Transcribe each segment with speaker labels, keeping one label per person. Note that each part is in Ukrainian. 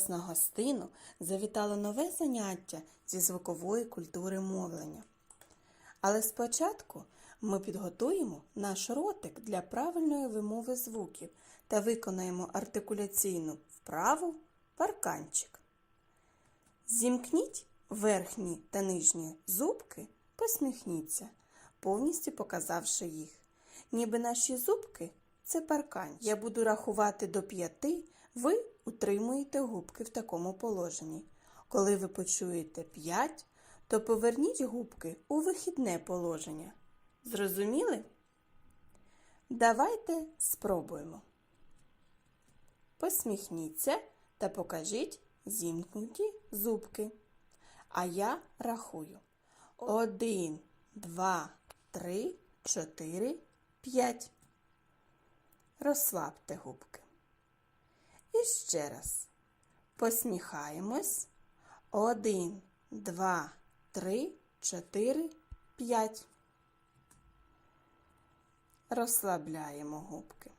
Speaker 1: Вас на гостину завітало нове заняття зі звукової культури мовлення. Але спочатку ми підготуємо наш ротик для правильної вимови звуків та виконаємо артикуляційну вправу парканчик. Зімкніть верхні та нижні зубки, посміхніться, повністю показавши їх. Ніби наші зубки це парканчик. Я буду рахувати до п'яти, ви утримуєте губки в такому положенні. Коли ви почуєте п'ять, то поверніть губки у вихідне положення. Зрозуміли? Давайте спробуємо. Посміхніться та покажіть зімкнуті зубки. А я рахую. Один, два, три, чотири, п'ять. Розслабте губки. І ще раз. Посміхаємось. Один, два, три, чотири, п'ять. Розслабляємо губки.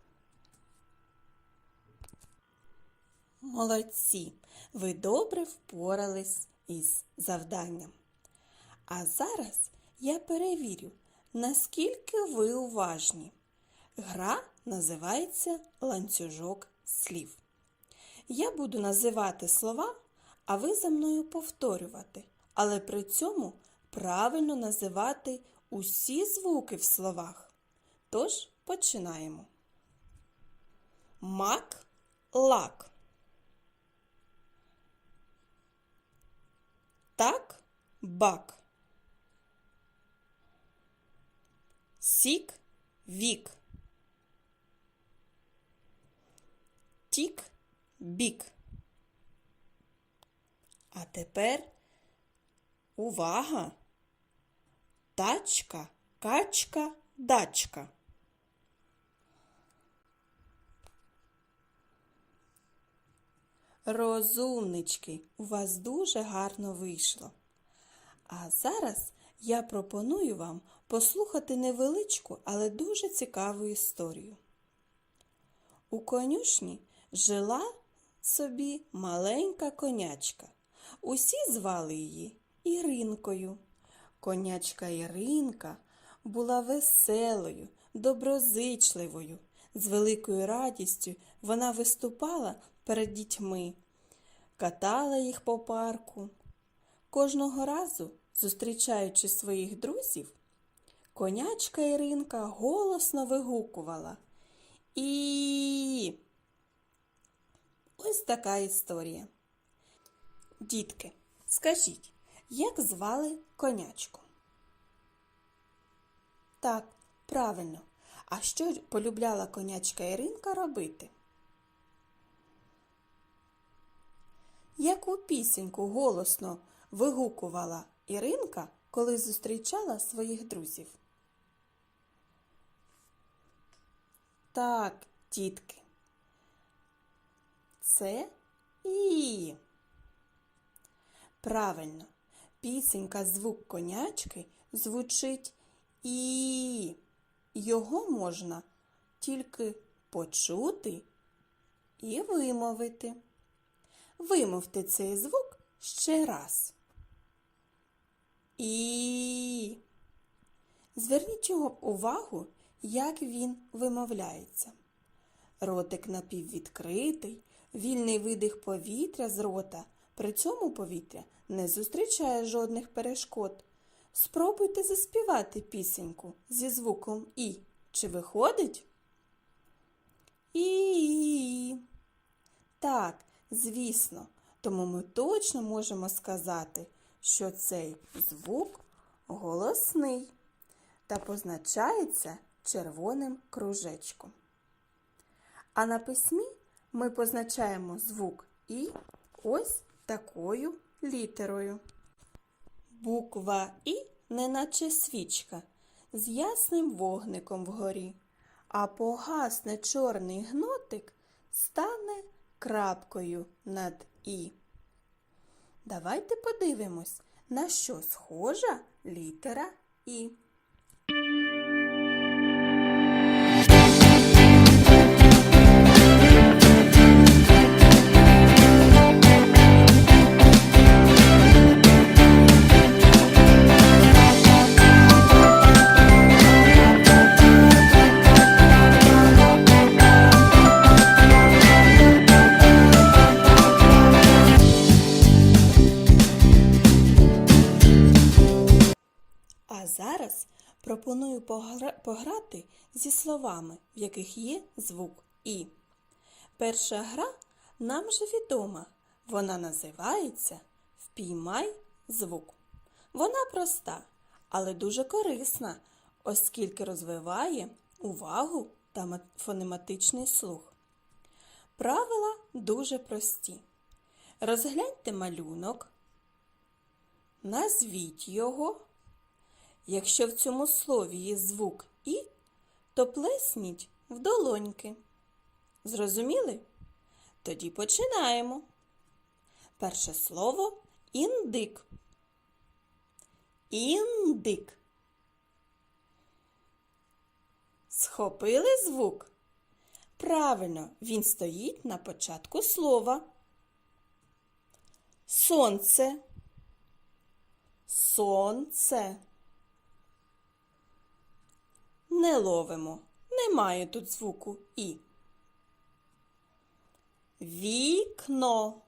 Speaker 1: Молодці! Ви добре впорались із завданням. А зараз я перевірю, наскільки ви уважні. Гра називається ланцюжок слів. Я буду називати слова, а ви за мною повторювати, але при цьому правильно називати усі звуки в словах. Тож починаємо. Мак, лак. Так, бак. Сік, вік. Тік, бік. А тепер увага! Тачка, качка, дачка. Розумнички, у вас дуже гарно вийшло. А зараз я пропоную вам послухати невеличку, але дуже цікаву історію. У конюшні жила собі маленька конячка. Усі звали її Іринкою. Конячка Іринка була веселою, доброзичливою. З великою радістю вона виступала перед дітьми, катала їх по парку. Кожного разу, зустрічаючи своїх друзів, конячка Іринка голосно вигукувала. І ось така історія. Дітки, скажіть, як звали конячку? Так, правильно. А що полюбляла конячка Іринка робити? Яку пісеньку голосно вигукувала Іринка, коли зустрічала своїх друзів? Так, тітки. Це і. Правильно, пісенька звук конячки звучить і. Його можна тільки почути і вимовити. Вимовте цей звук ще раз. І. Зверніть його увагу, як він вимовляється. Ротик напіввідкритий, вільний видих повітря з рота. При цьому повітря не зустрічає жодних перешкод. Спробуйте заспівати пісеньку зі звуком І. Чи виходить? І. Так, звісно, тому ми точно можемо сказати, що цей звук голосний та позначається червоним кружечком. А на письмі ми позначаємо звук І ось такою літерою. Буква І неначе свічка з ясним вогником вгорі, а погасне чорний гнотик стане крапкою над І. Давайте подивимось, на що схожа літера І. пропоную погра- пограти зі словами, в яких є звук І. Перша гра нам вже відома. Вона називається Впіймай звук. Вона проста, але дуже корисна, оскільки розвиває увагу та фонематичний слух. Правила дуже прості. Розгляньте малюнок, назвіть його. Якщо в цьому слові є звук І, то плесніть в долоньки. Зрозуміли? Тоді починаємо. Перше слово індик. Індик. Схопили звук? Правильно, він стоїть на початку слова. Сонце. Сонце. Не ловимо. Немає тут звуку І. Вікно.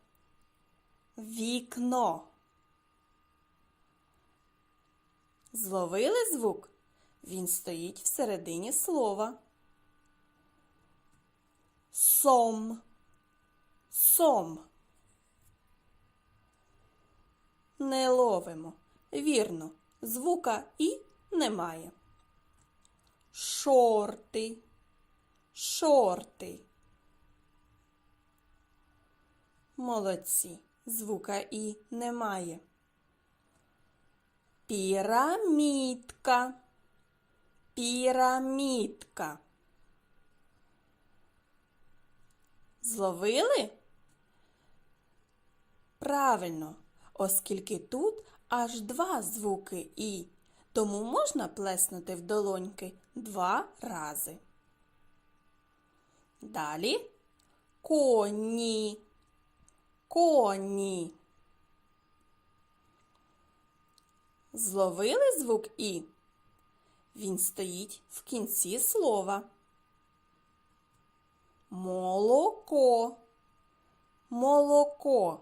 Speaker 1: Вікно. Зловили звук? Він стоїть всередині слова. Сом. Сом. Не ловимо. Вірно, звука І немає. Шорти. Шорти. Молодці. Звука І немає. Пірамідка. Пірамідка. Зловили? Правильно, оскільки тут аж два звуки І, тому можна плеснути в долоньки два рази. Далі коні. Коні. Зловили звук І? Він стоїть в кінці слова. Молоко. Молоко.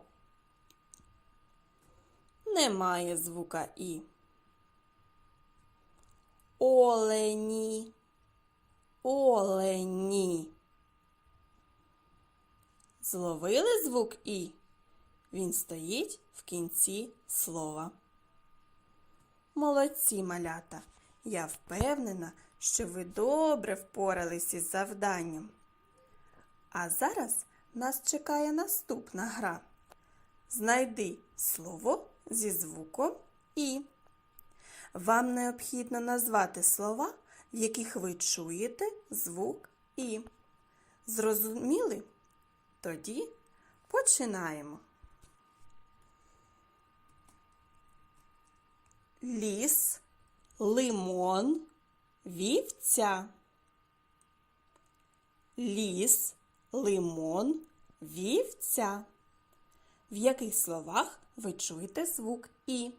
Speaker 1: Немає звука І. Олені. Олені. Зловили звук І? Він стоїть в кінці слова. Молодці малята! Я впевнена, що ви добре впорались із завданням. А зараз нас чекає наступна гра. Знайди слово зі звуком І. Вам необхідно назвати слова, в яких ви чуєте звук І. Зрозуміли? Тоді починаємо. Ліс, лимон, вівця. Ліс, лимон, вівця. В яких словах ви чуєте звук І?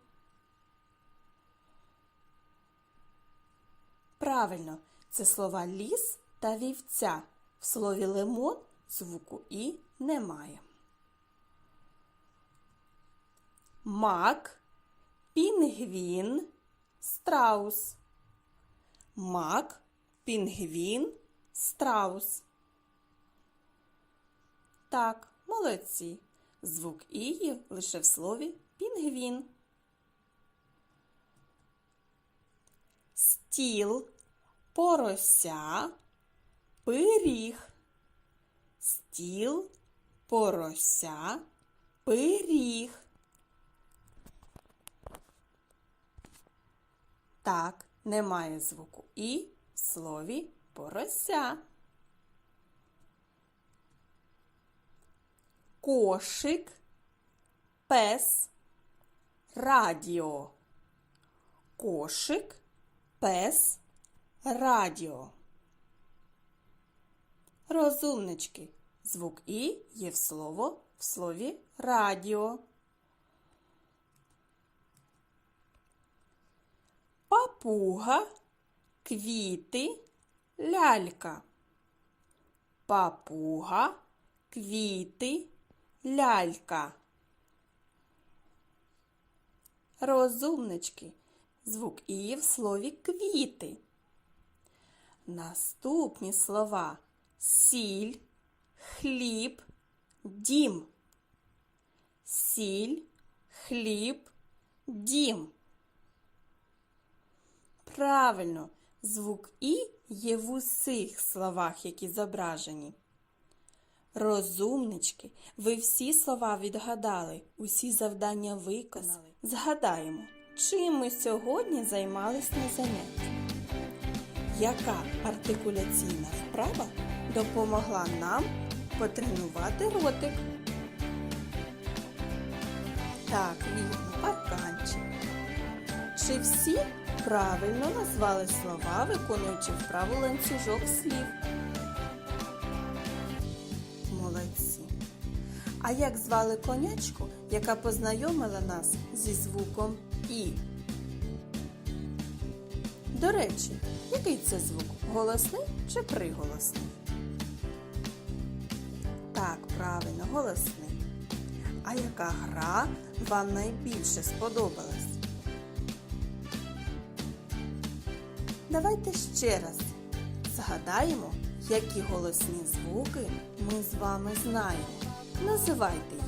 Speaker 1: Правильно, це слова ліс та вівця. В слові лимон звуку І немає. Мак, пінгвін, страус. Мак, пінгвін, страус. Так, молодці. Звук І є лише в слові пінгвін. Стіл, порося, пиріг. Стіл, порося, пиріг. Так, немає звуку І в слові порося. Кошик, пес, радіо. Кошик, пес, радіо. Розумнички. Звук І є в слово в слові радіо. Папуга, квіти, лялька. Папуга, квіти, лялька. Розумнички. Звук І в слові квіти. Наступні слова сіль, хліб, дім. Сіль, хліб, дім. Правильно, звук І є в усіх словах, які зображені. Розумнички, ви всі слова відгадали, усі завдання виконали. Згадаємо, чим ми сьогодні займались на занятті. Яка артикуляційна вправа допомогла нам потренувати ротик? Так, вірно, парканчик. Чи всі правильно назвали слова, виконуючи вправу ланцюжок слів? Молодці. А як звали конячку, яка познайомила нас зі звуком І? До речі, який це звук? Голосний чи приголосний? Так, правильно, голосний. А яка гра вам найбільше сподобалась? Давайте ще раз згадаємо, які голосні звуки ми з вами знаємо. Називайте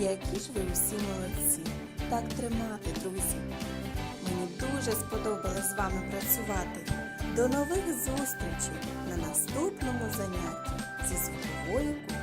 Speaker 1: Які ж ви всі молодці! Так тримати, друзі! Мені дуже сподобалось з вами працювати. До нових зустрічей на наступному занятті зі звуковою культури.